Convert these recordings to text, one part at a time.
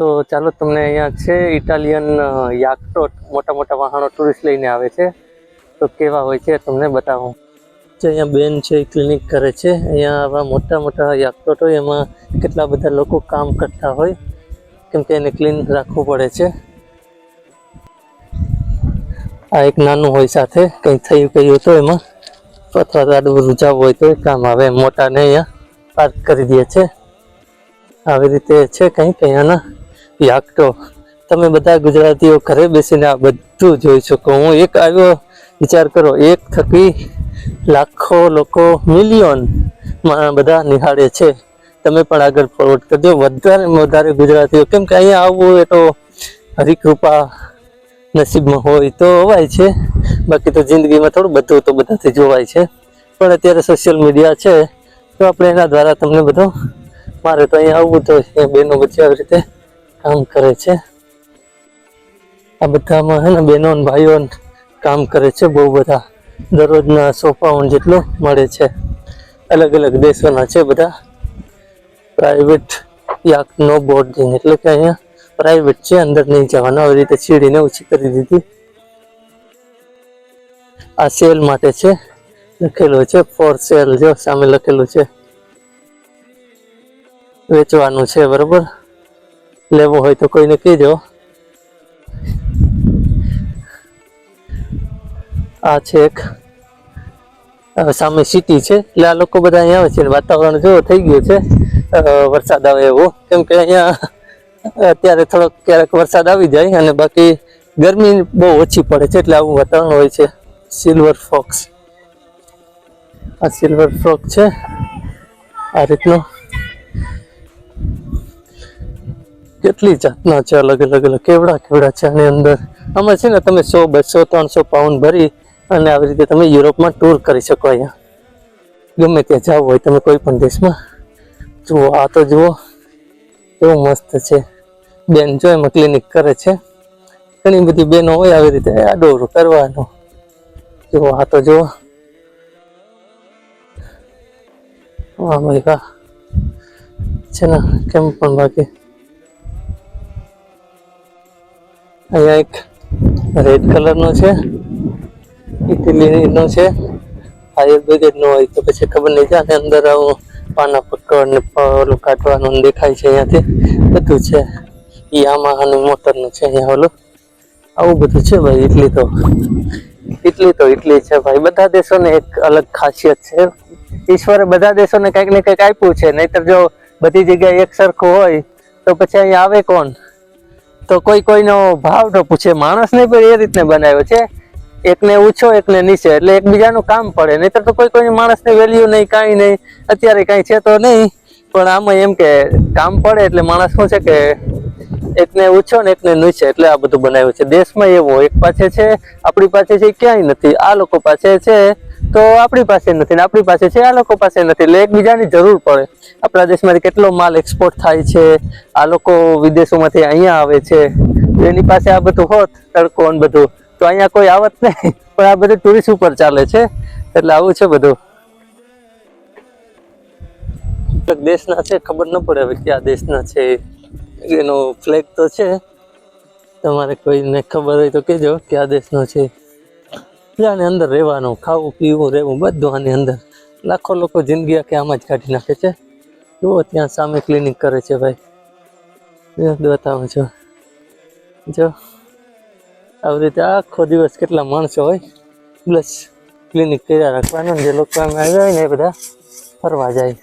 તો ચાલો તમને અહીંયા છે ઇટાલિયન યાકટોટ મોટા મોટા વાહનો ટુરિસ્ટ લઈને આવે છે. તો કેવા હોય છે તમને બતાવું. જે અહીંયા બેન છે એ ક્લિનિક કરે છે. અહીંયા આવા મોટા મોટા યાકટોટ હોય, એમાં કેટલા બધા લોકો કામ કરતા હોય, કેમ કે એને ક્લીન રાખવું પડે છે. આ એક નાનું હોય સાથે, કંઈ થયું કહ્યું તો એમાં, અથવા તો રૂજાવું હોય તો કામ આવે. મોટાને અહીંયા પાર્ક કરી દે છે. આવી રીતે છે કંઈક અહીંયાના યાક્ટો તમે બધા ગુજરાતીઓ ઘરે બેસીને આ બધું જોઈ શકો. હું એક આવ્યો, વિચાર કરો, એક થકી લાખો લોકો, મિલિયન બધા નિહાળે છે. તમે પણ આગળ ફોરવર્ડ કરજો. વધારે વધારે ગુજરાતીઓ, કેમ કે અહીંયા આવવું એ તો હરિકૃપા નસીબમાં હોય તો અવાય છે. બાકી તો જિંદગીમાં થોડું બધું તો બધાથી જોવાય છે. પણ અત્યારે સોશિયલ મીડિયા છે, તો આપણે એના દ્વારા તમને બધો, મારે તો અહીંયા આવવું તો એ બહેનો વચ્ચે આવી રીતે. કામ કરે છે. આ બધામાં હે ને બહેનો ભાઈઓ કામ કરે છે બહુ બધા. દરરોજના સો પાઉન્ડ જેટલો મળે છે. અલગ અલગ દેશોના છે બધા. પ્રાઇવેટ યાક નો બોર્ડિંગ એટલે કે અહીંયા પ્રાઇવેટ છે, અંદર નહીં જવાનું. આવી રીતે સીડીને ઓછી કરી દીધી. આ સેલ માટે છે. લખેલું છે ફોર સેલ જો સામે લખેલું છે. વેચવાનું છે, બરોબર? લેવો હોય તો કોઈને કહેજો. આ છે એક સામે સિટી છે. એટલે આ લોકો બધા અહીંયા આવે છે વાતાવરણ જો થઈ ગયું છે. વરસાદ આવે એવું. કેમ કે અહીંયા અત્યારે થોડોક ક્યારેક વરસાદ આવી જાય અને બાકી ગરમી બહુ ઓછી પડે છે એટલે આવું વાતાવરણ હોય છે. સિલ્વર ફોક્સ આ સિલ્વર ફ્રોક છે. આ રીતનું. કેટલી જાતના છે અલગ અલગ અલગ કેવડા કેવડા છે આની અંદર? આમાં છે ને તમે સો, બસો, ત્રણસો પાઉન્ડ ભરી અને આવી રીતે તમે યુરોપમાં ટૂર કરી શકો અહીંયા. ગમે ત્યાં જાવ હોય તમે કોઈ પણ દેશમાં. જુઓ, આ તો જુઓ, કેવું મસ્ત છે. બેન જો એમાં ક્લિનિક કરે છે. ઘણી બધી બેનો હોય આવી રીતે આડોરું કરવાનું. જુઓ, આ તો જુઓ. વાહ, ભાઈ છે ને, કેમ પણ બાકી? અહીંયા એક રેડ કલરનો છે ઇટલીનો છે બ્રિગેડનો હોય તો પછી ખબર નહીં, જાય અંદર આવું પાના પકડ ને ઓલું કાઢવાનું દેખાય છે અહીંયાથી, બધું છે. યામાહાનું મોટરનું છે અહીંયા ઓલું. આવું બધું છે ભાઈ ઇટલી તો. ઇટલી તો ઇટલી છે ભાઈ, બધા દેશોને એક અલગ ખાસિયત છે. ઈશ્વરે બધા દેશોને કંઈક ને કંઈક આપ્યું છે, નહીતર જો બધી જગ્યાએ એક સરખું હોય, તો પછી અહીંયા આવે કોણ? તો કોઈ કોઈનો ભાવ ન પૂછે, માણસને પણ એ રીતને બનાવ્યો છે. એકને ઊંચો, એકને નીચે, એટલે એકબીજાનું કામ પડે. નહીતર તો કોઈ કોઈ માણસને વેલ્યુ નહીં, કાંઈ નહીં, અત્યારે કાંઈ છે તો નહીં. પણ આમાં એમ કે કામ પડે એટલે માણસ શું છે કે એકને ઊંચો ને એકને નીચે એટલે આ બધું બનાવ્યું છે. દેશમાં એવો એક પાસે છે, આપણી પાસે છે ક્યાંય નથી. આ લોકો પાસે છે તો આપણી પાસે નથી ને આપણી પાસે છે, આ લોકો પાસે નથી. એટલે એકબીજાની જરૂર પડે. આપણા દેશમાંથી કેટલો માલ એક્સપોર્ટ થાય છે, આ લોકો વિદેશોમાંથી અહીંયા આવે છે. એની પાસે આ બધું હોત, તડકો ને બધું, તો અહીંયા કોઈ આવત નહીં. પણ આ બધું ટુરિસ્ટ ઉપર ચાલે છે. એટલે આવું છે બધું. દેશના છે, ખબર ન પડે હવે કયા દેશના છે. એનો ફ્લેગ તો છે. તમારે કોઈને ખબર હોય તો કહેજો કયા દેશનો છે. આની અંદર રહેવાનું, ખાવું, પીવું, રહેવું, બધું આની અંદર. લાખો લોકો જિંદગી આખી આમાં જ કાઢી નાખે છે. જુઓ ત્યાં સામે ક્લિનિક કરે છે ભાઈ. બતાવું છો. જો, આવી રીતે આખો દિવસ કેટલા માણસો હોય. પ્લસ ક્લિનિક કર્યા રાખવાનું જે લોકો આવ્યા હોય ને એ બધા ફરવા જાય.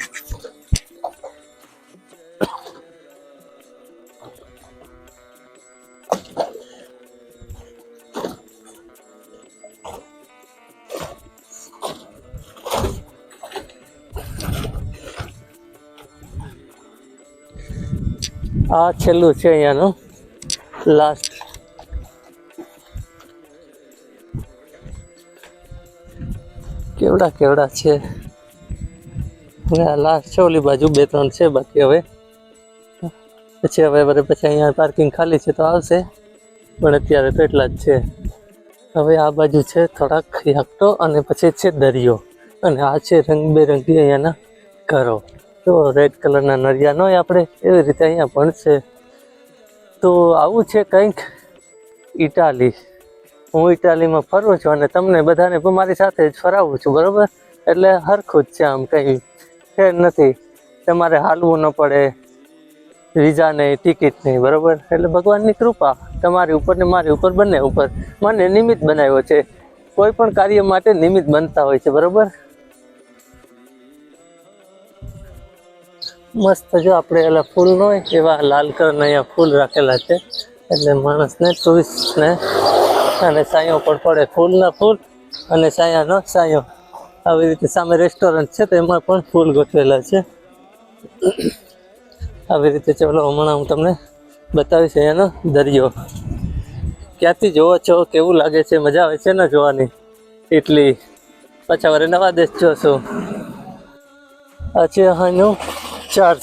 આ છેલ્લું છે અહીંયાનું. લાસ્ટ કેવડા કેવડા છે. લાસ્ટ છે, ઓલી બાજુ બે ત્રણ છે, બાકી હવે. પછી હવે પછી અહીંયા પાર્કિંગ ખાલી છે તો આવશે. પણ અત્યારે તો એટલા જ છે. હવે આ બાજુ છે થોડાક યાકટો અને પછી છે દરિયો. અને આ છે રંગબેરંગી અહીંયાના ઘરો. તો રેડ કલરના નરિયા ન હોય આપણે એવી રીતે અહીંયા પણ છે તો આવું છે કંઈક ઇટાલી હું ઇટાલીમાં ફરું છું અને તમને બધાને મારી સાથે જ ફરાવું છું, બરાબર? એટલે હરખું જ છે આમ કંઈ ફેર નથી. તમારે હાલવું ન પડે વિઝા નહીં ટિકિટ નહીં, બરાબર? એટલે ભગવાનની કૃપા, તમારી ઉપર ને મારી ઉપર, બંને ઉપર. મને નિમિત્ત બનાવ્યો છે. કોઈ પણ કાર્ય માટે નિમિત્ત બનતા હોય છે, બરાબર? મસ્ત જો આપણે એલા ફૂલ ન હોય, એવા લાલ કલરના અહીંયા ફૂલ રાખેલા છે. એટલે માણસને, ટુરિસ્ટને, અને સાયો પણ પડે ફૂલના ફૂલ અને સાયાનો સાયો આવી રીતે સામે રેસ્ટોરન્ટ છે, તો એમાં પણ ફૂલ ગોઠવેલા છે. આવી રીતે ચલો હમણાં હું તમને બતાવીશ અહીંયાનો દરિયો. ક્યાંથી જોવો છો? કેવું લાગે છે? મજા આવે છે ને જોવાની? ઇટલી. પાછા વરે નવા દેશ જોશો. પછી અહીંનું ચર્ચ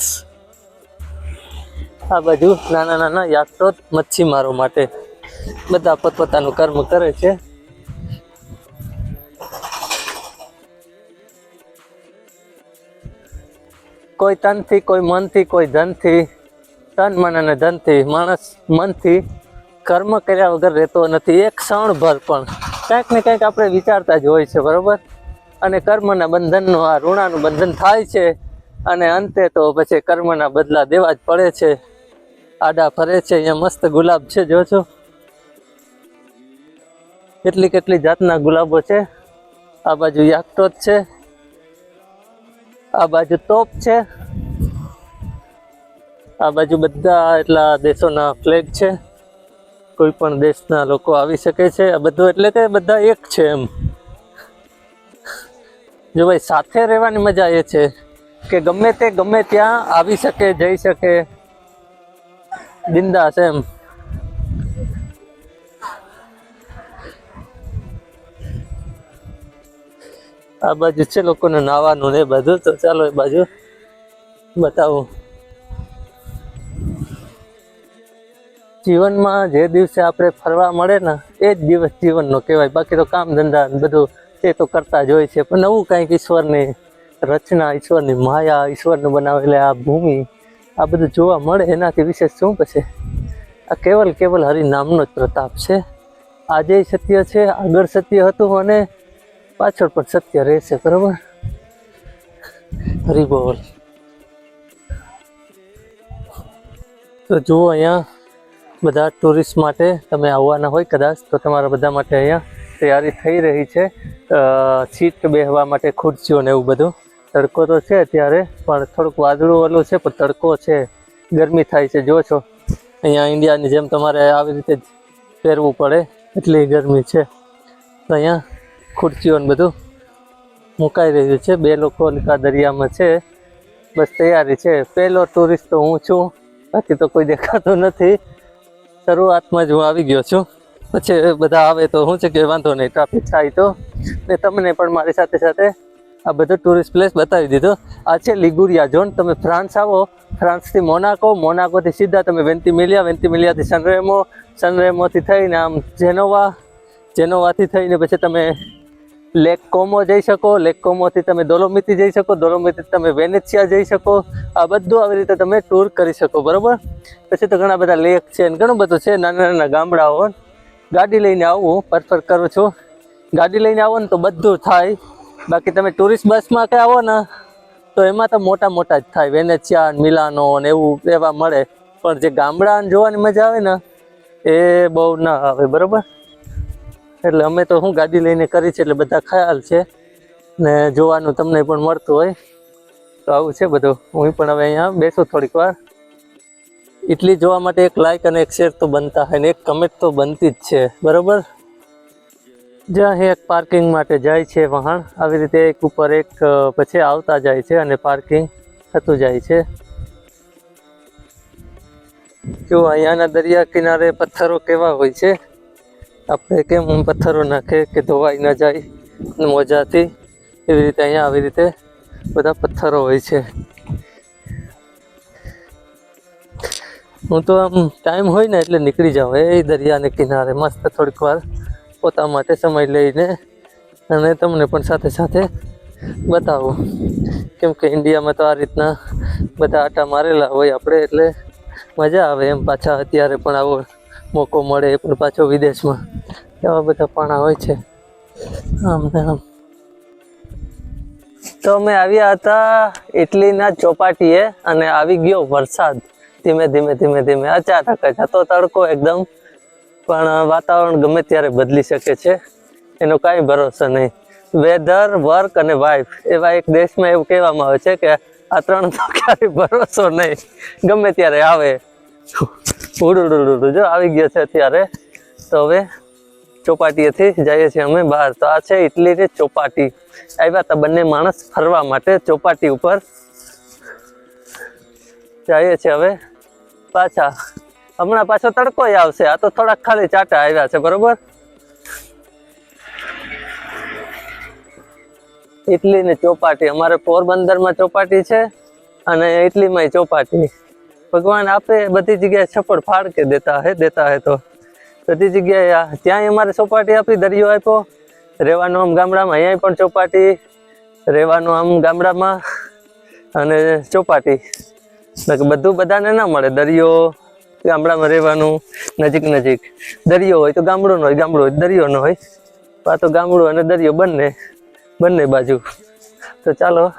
આ બધું નાના નાના યાત્રો મચ્છીમારો માટે બધા પોતપોતાનું કર્મ કરે છે. કોઈ તનથી, કોઈ મનથી, કોઈ ધનથી, તન, મન અને ધનથી, માણસ મનથી કર્મ કર્યા વગર રહેતો નથી. એક ક્ષણ ભર પણ. કંઈક ને કંઈક આપણે વિચારતા જ હોય છે, બરાબર? અને કર્મના બંધનનું, આ ઋણાનું બંધન થાય છે. અને અંતે તો પછી કર્મના બદલા દેવા જ પડે છે. આડા ફરે છે, અહીંયા મસ્ત ગુલાબ છે, જો છો. કેટલી કેટલી જાતના ગુલાબો છે. આ બાજુ યાકટો છે. આ બાજુ તોપ છે. આ બાજુ બધા એટલા દેશોના ફ્લેગ છે. કોઈ પણ દેશના લોકો આવી શકે છે. આ બધું એટલે કે બધા એક છે એમ. જો ભાઈ સાથે રહેવાની મજા એ છે. કે ગમે તે ગમે ત્યાં આવી શકે, જઈ શકે. બિંદાસ એમ. આ બાજુ છે લોકોને નાવાનું ને બધું, તો ચાલો એ બાજુ બતાવું. જીવનમાં જે દિવસે આપણે ફરવા મળે ને, એ જ દિવસ જીવનનો કહેવાય. બાકી તો કામ ધંધા બધું એ તો કરતા જ હોય છે. પણ નવું કાંઈક ઈશ્વરની રચના ઈશ્વરની માયા ઈશ્વરનું બનાવેલી આ ભૂમિ, આ બધું જોવા મળે એનાથી વિશેષ શું પછી આ કેવલ કેવલ હરિનામનો જ પ્રતાપ છે. આજે સત્ય છે, આગળ સત્ય હતું અને પાછળ પણ સત્ય રહેશે, બરાબર? હરિબોલ તો જુઓ અહીંયા બધા ટુરિસ્ટ માટે તમે આવવાના હોય કદાચ, તો તમારા બધા માટે અહીંયા તૈયારી થઈ રહી છે. સીટ બેહવા માટે ખુરશીઓ ને એવું બધું. તડકો તો છે અત્યારે, પણ થોડુંક વાદળું ઓલું છે, પણ તડકો છે. ગરમી થાય છે જો છો. અહીંયા ઇન્ડિયાની જેમ તમારે આવી રીતે જ પહેરવું પડે, એટલી ગરમી છે. તો અહીંયા ખુરશીઓ ને બધું મુકાઈ રહ્યું છે. બે લોકો લીકા દરિયામાં છે. બસ તૈયારી છે. પહેલો ટુરિસ્ટ તો હું છું. બાકી તો કોઈ દેખાતો નથી. શરૂઆતમાં જ હું આવી ગયો છું. પછી બધા આવે તો શું છે કે વાંધો નહીં ટ્રાફિક થાય તો. ને તમને પણ મારી સાથે સાથે આ બધો ટુરિસ્ટ પ્લેસ બતાવી દીધો. આ છે લિગુરિયા ઝોન તમે ફ્રાન્સ આવો, ફ્રાન્સથી મોનાકો. મોનાકોથી સીધા તમે વેન્ટીમિલિયા વેન્ટીમિલિયાથી સનરેમો, સનરેમોથી થઈને આમ જેનોવા, જેનોવાથી થઈને પછી તમે લેક કોમો જઈ શકો. લેક કોમોથી તમે દોલોમિતી જઈ શકો. દોલોમિતી તમે વેનેશિયા જઈ શકો. આ બધું આવી રીતે તમે ટૂર કરી શકો, બરાબર? પછી તો ઘણા બધા લેક છે ને ઘણું બધું છે. નાના નાના ગામડાઓ. ગાડી લઈને આવું, પરફર કરું છું. ગાડી લઈને આવો ને તો બધું થાય. બાકી તમે ટુરિસ્ટ બસમાં કે આવો ને, તો એમાં તો મોટા મોટા જ થાય. વેનેશિયા ને મિલાનો ને એવું એવા મળે. પણ જે ગામડા જોવાની મજા આવે ને, એ બહુ ના આવે, બરાબર? એટલે અમે તો શું ગાડી લઈને કરી છે એટલે બધા ખ્યાલ છે. ને જોવાનું તમને પણ મળતું હોય. તો આવું છે બધું. હું પણ હવે અહીંયા બેસું થોડીક વાર. ઇટલી જોવા માટે એક લાઇક અને એક શેર તો બનતા હોય ને, એક કમેન્ટ તો બનતી જ છે. બરોબર? જ્યાં એક પાર્કિંગ માટે જાય છે વાહન. આવી રીતે એક ઉપર એક પછી આવતા જાય છે અને પાર્કિંગ થતું જાય છે. જો અહીંયાના દરિયા કિનારે પથ્થરો કેવા હોય છે? આપણે કેમ પથ્થરો નાખે કે ધોવાઈ ન જાય મોજાથી એવી રીતે અહીંયા આવી રીતે બધા પથ્થરો હોય છે? હું તો આમ ટાઈમ હોય ને એટલે નીકળી જાઉં એ દરિયાને કિનારે. મસ્ત થોડીક વાર પોતા માટે સમય લઈને અને તમને પણ સાથે સાથે બતાવો. કેમ કે ઇન્ડિયામાં તો આ રીતના બધા આટા મારેલા હોય આપણે, એટલે મજા આવે એમ પાછા અત્યારે પણ આવો મોકો મળે એ પણ પાછો વિદેશમાં. એવા બધા પાણા હોય છે. આમ આમ. તો અમે આવ્યા હતા ઇટલીના ચોપાટીએ અને આવી ગયો વરસાદ. ધીમે ધીમે ધીમે ધીમે. અચાનક જ હતો તડકો એકદમ. પણ વાતાવરણ ગમે ત્યારે બદલી શકે છે, એનો કાંઈ ભરોસો નહીં. વેધર વર્ક અને વાઇફ એવા એક દેશમાં એવું કહેવામાં આવે છે કે આ ત્રણ તો ક્યારેય ભરોસો નહીં. ગમે ત્યારે આવે. ઉડુડુડુડુ જો આવી ગયો છે અત્યારે તો હવે ચોપાટીએથી જઈએ છીએ અમે બહાર તો આ છે ઇટલીની ચોપાટી આવ્યા હતા બંને માણસ ફરવા માટે ચોપાટી ઉપર જઈએ છીએ હવે પાછા હમણાં પાછો તડકો આવશે. આ તો થોડાક ખાલી ચાટા આવ્યા છે, બરોબર? ઇટલીની ચોપાટી. અમારે પોરબંદરમાં ચોપાટી છે અને ઇટલીમાં ચોપાટી. ભગવાન આપે બધી જગ્યાએ છપ્પડ ફાડ કે દેતા હે દેતા હે તો. બધી જગ્યાએ ત્યાંય અમારે ચોપાટી આપી દરિયો આપ્યો. રહેવાનું આમ ગામડામાં અહીંયા પણ ચોપાટી. રહેવાનું આમ ગામડામાં અને ચોપાટી. બધું બધાને ના મળે. દરિયો ગામડામાં રહેવાનું, નજીક નજીક. દરિયો હોય તો ગામડો ન હોય, ગામડો હોય દરિયો ન હોય. આ તો ગામડું અને દરિયો બંને બંને બાજુ. તો ચાલો,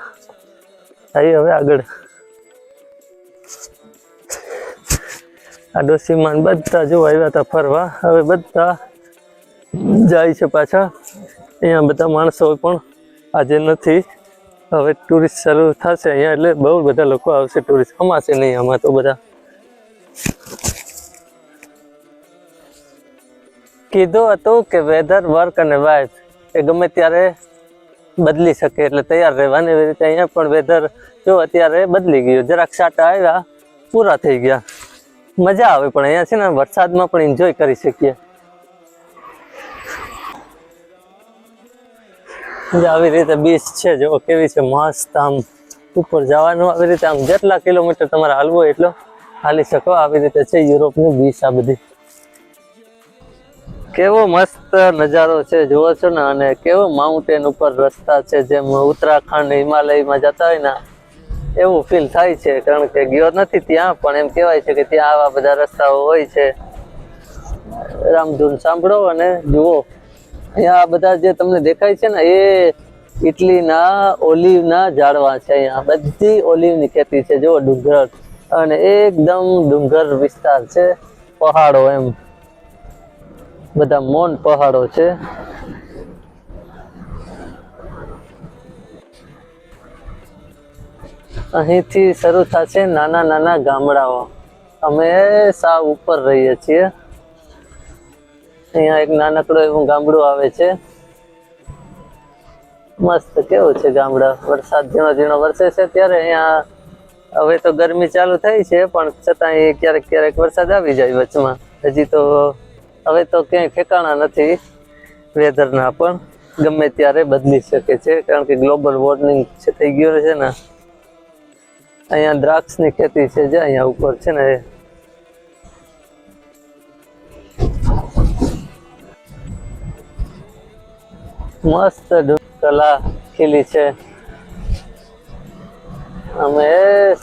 આવીએ હવે આગળ. આ ડોસીમાન બધા જો આવ્યા હતા ફરવા. હવે બધા જાય છે પાછા. અહીંયા બધા માણસો પણ આજે નથી. હવે ટુરિસ્ટ શરૂ થશે અહીંયા એટલે બહુ બધા લોકો આવશે ટુરિસ્ટ અમાશે નહીં, આમાં તો બધા. કીધું હતું કે વેધર વર્ક અને વાઇફ એ ગમે ત્યારે બદલી શકે એટલે તૈયાર રહેવાની એવી રીતે અહીંયા પણ વેધર જો અત્યારે બદલી ગયું. જરાક સાટા આવ્યા, પૂરા થઈ ગયા. મજા આવે પણ અહીંયા છે ને, વરસાદમાં પણ એન્જોય કરી શકીએ. આવી રીતે બીચ છે, જો કેવી છે, મસ્ત આમ ઉપર જવાનું આવી રીતે આમ જેટલા કિલોમીટર તમારે હાલવું એટલો હાલી શકો. આવી રીતે છે યુરોપની બીચ આ બધી. કેવો મસ્ત નજારો છે, જુઓ છો ને, અને કેવો માઉન્ટેન ઉપર રસ્તા છે, જેમ ઉત્તરાખંડ, હિમાલયમાં જતા હોય ને, એવું ફીલ થાય છે, કારણ કે ગયો નથી ત્યાં, પણ એમ કહેવાય છે કે ત્યાં આવા બધા રસ્તાઓ હોય છે. રામધૂન સાંભળો અને જુઓ. અહીંયા આ બધા જે તમને દેખાય છે ને, એ ઇટલીના ઓલિવના ઝાડવા છે અહીંયા. બધી ઓલિવની ખેતી છે, જુઓ ડુંગર. અને એકદમ ડુંગર વિસ્તાર છે, પહાડો એમ. બધા મોન પહાડો છે. અહીંથી શરૂ થશે નાના નાના ગામડાઓ. અમે સાવ ઉપર રહીએ છીએ? અહીંયા એક નાનકડો એવું ગામડું આવે છે. મસ્ત કેવું છે ગામડા. વરસાદ ઝીણો ઝીણો વરસે છે ત્યારે અહીંયા હવે તો ગરમી ચાલુ થઈ છે, પણ છતાં ક્યારેક ક્યારેક વરસાદ આવી જાય વચમાં. હજી તો હવે તો ક્યાંય ઠેકાણા નથી વેધરના પણ. ગમે ત્યારે બદલી શકે છે, કારણ કે ગ્લોબલ વોર્મિંગ થઈ ગયું છે ને. અહીંયા દ્રાક્ષની ખેતી છે, જે અહીંયા ઉપર છે ને. મસ્ત કલા ખીલી છે. અમે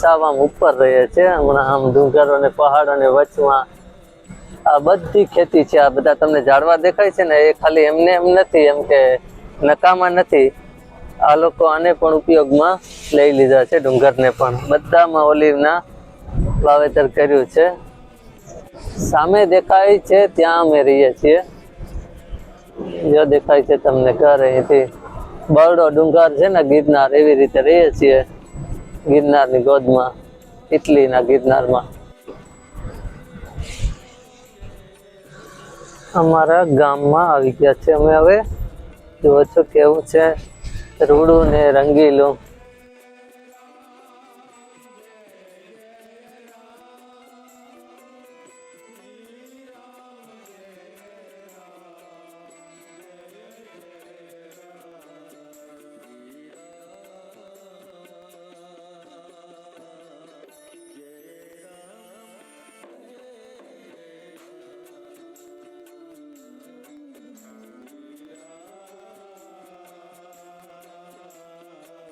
સાવ આમ ઉપર રહીએ છીએ, હમણાં આમ ડુંગરો અને પહાડો ને વચમાં આ બધી ખેતી છે, આ બધા તમને ઝાડવા દેખાય છે ને, એ ખાલી એમને એમ નથી, એમ કે નકામા નથી. આ લોકો આને પણ ઉપયોગમાં લઈ લીધા છે, ડુંગરને પણ. બધામાં ઓલિવના વાવેતર કર્યું છે. સામે દેખાય છે, ત્યાં અમે રહીએ છીએ. જો દેખાય છે તમને ઘર અહીંથી. બરડો, ડુંગર છે ને, ગિરનાર, એવી રીતે રહીએ છીએ. ગિરનારની ગોદમાં ઇટલીના ગિરનારમાં. અમારા ગામમાં આવી ગયા છે. અમે હવે જુઓ છો કેવું છે. રૂડું ને રંગીલું.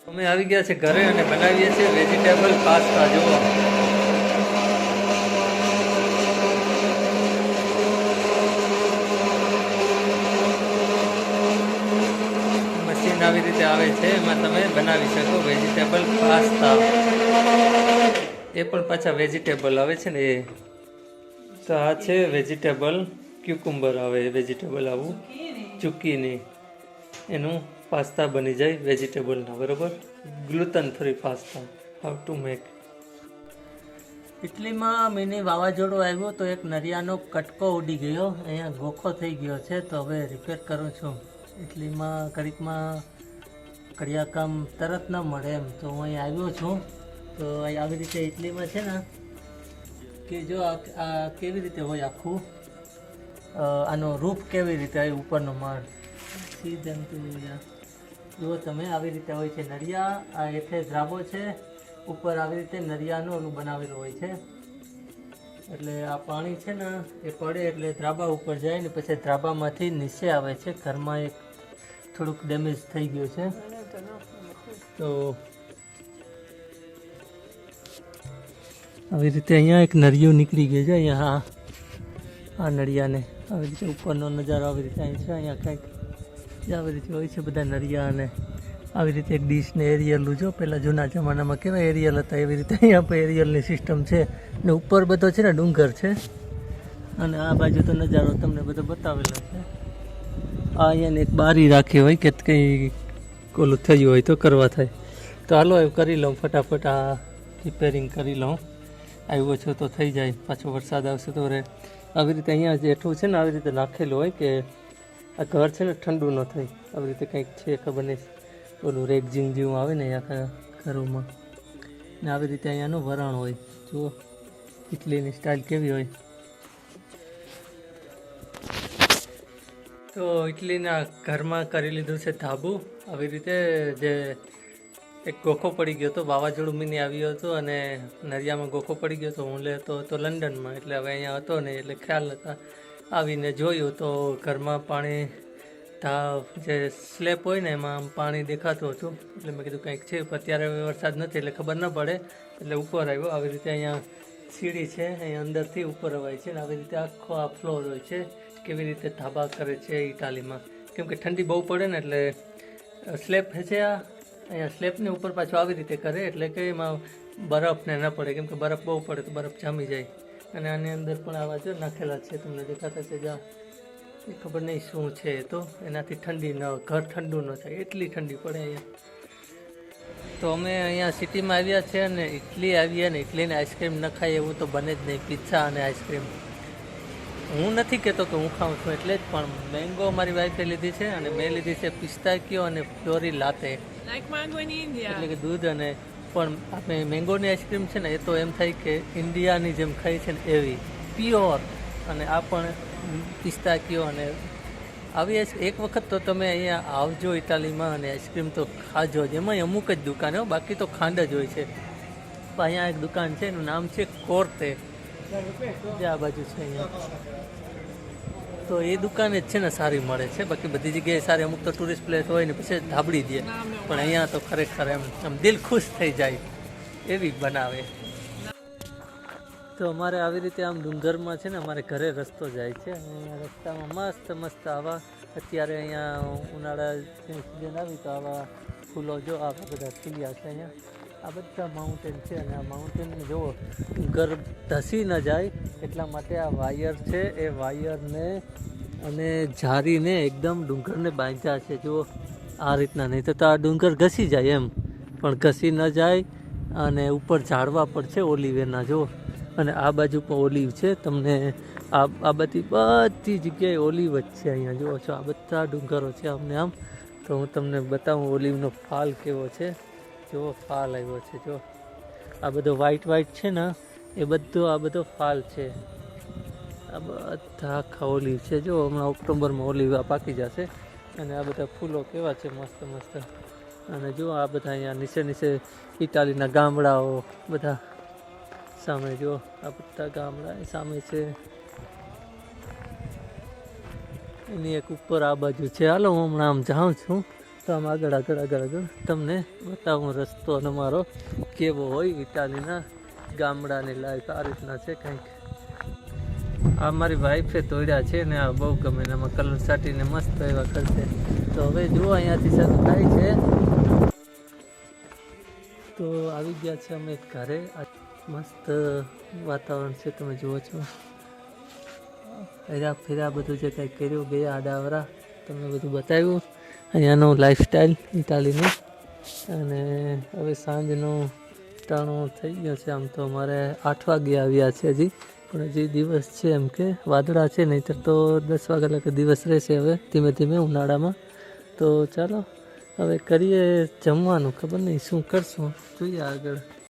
અમે આવી ગયા છે ઘરે અને બનાવીએ છીએ વેજીટેબલ પાસ્તા જુઓ. મશીન આવી રીતે આવે છે, એમાં તમે બનાવી શકો વેજીટેબલ પાસ્તા એ પણ પાછા વેજીટેબલ આવે છે ને એ. તો આ છે વેજીટેબલ ક્યુકુંબર આવે વેજીટેબલ આવું. ચૂકીની. એનું પાસ્તા બની જાય વેજીટેબલના બરોબર? Gluten free pasta how to make ઇટલીમાં mini વાવાઝોડું આવ્યું તો એક નરિયાનો કટકો ઉડી ગયો, અહીંયા ગોખો થઈ ગયો છે, તો હવે રિપેર કરું છું. ઇટલીમાં કડીકમાં કડિયા કામ તરત ન મળે એમ, તો હું અહીં આવ્યો છું. તો આવી રીતે ઇટલીમાં છે ને, કે જો આ કેવી રીતે હોય આખું? આનો રૂફ કેવી રીતે આવ્યું ઉપરનો માળ? સી ધેમ ટુ જુઓ તમે, આવી રીતે હોય છે નરિયા આ હેઠે ધ્રાબો છે. ઉપર આવી રીતે નરિયાનું ઓલું બનાવેલું હોય છે. એટલે આ પાણી છે ને, એ પડે એટલે ધ્રાબા ઉપર જાય ને પછી ધ્રાબામાંથી નીચે આવે છે. ઘરમાં એક થોડુંક ડેમેજ થઈ ગયું છે. તો આવી રીતે અહીંયા એક નળિયું નીકળી ગયું છે. અહીંયા આ નળિયાને આવી રીતે ઉપરનો નજારો આવી રીતે અહીં છે. અહીંયા કંઈક આવી રીતે હોય છે બધા નળિયા અને આવી રીતે એક ડીશને એરિયલું જો પહેલાં જૂના જમાનામાં કેવા એરિયલ હતા, એવી રીતે અહીંયા પણ એરિયલની સિસ્ટમ છે. ને ઉપર બધો છે ને ડુંગર છે. અને આ બાજુ તો નજારો તમને બધો બતાવેલો છે. આ અહીંયાને એક બારી રાખી હોય, કે કંઈ ઓલું થયું હોય તો કરવા થાય. તો હાલો એવું કરી લઉં, ફટાફટ આ રિપેરિંગ કરી લઉં. આવ્યો છો તો થઈ જાય, પાછો વરસાદ આવશે તો રે. આવી રીતે અહીંયા જેઠું છે ને, આવી રીતે નાખેલું હોય કે આ ઘર છે ને ઠંડુ ન થાય. આવી રીતે કંઈક છે, ખબર નહીં. ઓલું રેગઝીંગ જેવું આવે ને આખા ઘરોમાં. ને આવી રીતે અહીંયાનું વરાણ હોય. જુઓ ઇટલીની સ્ટાઇલ કેવી હોય. તો ઇટલીના ઘરમાં કરી લીધું છે ધાબુ. આવી રીતે જે એક ગોખો પડી ગયો હતો, વાવાઝોડું મિની આવ્યો હતો અને નરિયામાં ગોખો પડી ગયો હતો. હું લેતો હતો લંડનમાં, એટલે હવે અહીંયા હતો ને એટલે ખ્યાલ નતા આવીને જોયું તો ઘરમાં પાણી તા જે સ્લેપ હોય ને એમાં પાણી દેખાતું હતું. એટલે મેં કીધું કંઈક છે અત્યારે વરસાદ નથી, એટલે ખબર ન પડે. એટલે ઉપર આવ્યો. આવી રીતે અહીંયા સીડી છે, અહીંયા અંદરથી ઉપર અવાય છે ને આવી રીતે આખો આ ફ્લોર હોય છે. કેવી રીતે ધાબા કરે છે ઇટાલીમાં કેમ કે ઠંડી બહુ પડે ને એટલે સ્લેપ છે આ. અહીંયા સ્લેપની ઉપર પાછું આવી રીતે કરે, એટલે કે એમાં બરફ ને પડે. કેમ કે બરફ બહુ પડે તો બરફ જામી જાય. અને આની અંદર પણ આવા જો નાખેલા છે તમને દેખાતા છે જા એ ખબર નહીં શું છે તો. એનાથી ઠંડી ન ઘર ઠંડુ ન થાય એટલી ઠંડી પડે અહીંયા. તો અમે અહીંયા સિટીમાં આવ્યા છે અને ઇટલી આવ્યા ને ઇટલીને આઈસ્ક્રીમ ન ખાય એવું તો બને જ નહીં પિઝા અને આઈસ્ક્રીમ. હું નથી કહેતો કે હું ખાઉં છું એટલે જ પણ મેંગો મારી વાઈફે લીધી છે અને મેં લીધી છે પિસ્તાકીઓ અને ફ્લોરી લાતે. એટલે કે દૂધ અને પણ આપણે મેંગોની આઈસ્ક્રીમ છે ને, એ તો એમ થાય કે ઇન્ડિયાની જેમ ખાઈ છે ને એવી. પ્યોર અને આ પણ પિસ્તાકીઓ અને આવી એક વખત તો તમે અહીંયા આવજો ઇટાલીમાં અને આઈસ્ક્રીમ તો ખાજો જ. એમાંય અમુક જ દુકાન હો, બાકી તો ખાંડ જ હોય છે. અહીંયા એક દુકાન છે, એનું નામ છે કોર્તે. જે આ બાજુ છે અહીંયા. તો એ દુકાન જ છે ને સારી મળે છે. બાકી બધી જગ્યાએ સારી અમુક તો ટુરિસ્ટ પ્લેસ હોય ને પછી ધાબડી દે. પણ અહીંયા તો ખરેખર એમ, આમ દિલ ખુશ થઈ જાય એવી બનાવે. તો અમારે આવી રીતે આમ ડુંગરમાં છે ને અમારે ઘરે રસ્તો જાય છે. અહીંયા રસ્તામાં મસ્ત મસ્ત આવા, અત્યારે અહીંયા ઉનાળા સિઝન આવી તો આવા ફૂલો જો આવા બધા ખીલ્યા છે અહીંયા. આ બધા માઉન્ટેન છે અને આ માઉન્ટેન જુઓ ડુંગર ધસી ન જાય એટલા માટે આ વાયર છે. એ વાયરને અને ઝારીને એકદમ ડુંગરને બાંધ્યા છે. જુઓ, આ રીતના. નહીં તો આ ડુંગર ઘસી જાય એમ. પણ ઘસી ન જાય અને ઉપર ઝાડવા પર છે ઓલિવેરના જુઓ, અને આ બાજુ પણ ઓલિવ છે. તમને આ આ બધી બધી જગ્યાએ ઓલિવ જ છે અહીંયા. જુઓ છો, આ બધા ડુંગરો છે અમને આમ. તો હું તમને બતાવું ઓલિવનો ફાલ કેવો છે. જુઓ ફાલ આવ્યો છે, જો. આ બધો વ્હાઈટ વ્હાઈટ છે ને, એ બધો, આ બધો ફાલ છે. આ બધા આખા ઓલિવ છે, જો. હમણાં ઓક્ટોબરમાં ઓલિવ આ પાકી જશે. અને આ બધા ફૂલો કેવા છે, મસ્ત મસ્ત. અને જો, આ બધા અહીંયા નીચે નીચે ઇટાલીના ગામડાઓ બધા સામે, જો. આ બધા ગામડા સામે છે. એની એક ઉપર આ બાજુ છે. હાલો, હું હમણાં આમ જાઉં છું. તો આમ આગળ આગળ આગળ આગળ. તમને બતાવું રસ્તો અને મારો કેવો હોય ઇટાલીના ગામડાની લાઈફ આ રીતના છે કંઈક. આ મારી વાઈફે તોડ્યા છે ને આ બહુ ગમે ને આમાં કલર સાટીને મસ્ત એવા કરશે. તો હવે જુઓ અહીંયાથી શરૂ થાય છે. તો આવી ગયા છે અમે ઘરે. મસ્ત વાતાવરણ છે, તમે જુઓ છો. હેરા ફેરા બધું જે કાંઈ કર્યું, ગયા આડાવરા, તમને બધું બતાવ્યું. અહીંયાનું લાઈફસ્ટાઈલ ઇટાલીનું. અને હવે સાંજનો ટાણો થઈ ગયો છે. આમ તો અમારે આઠ વાગે આવ્યા છે હજી. પણ હજી દિવસ છે એમ કે વાદળા છે, નહીંતર તો દસ વાગ્યા લગે દિવસ રહેશે હવે ધીમે ધીમે ઉનાળામાં. તો ચાલો, હવે કરીએ જમવાનું. ખબર નહીં શું કરશું. જોઈએ આગળ.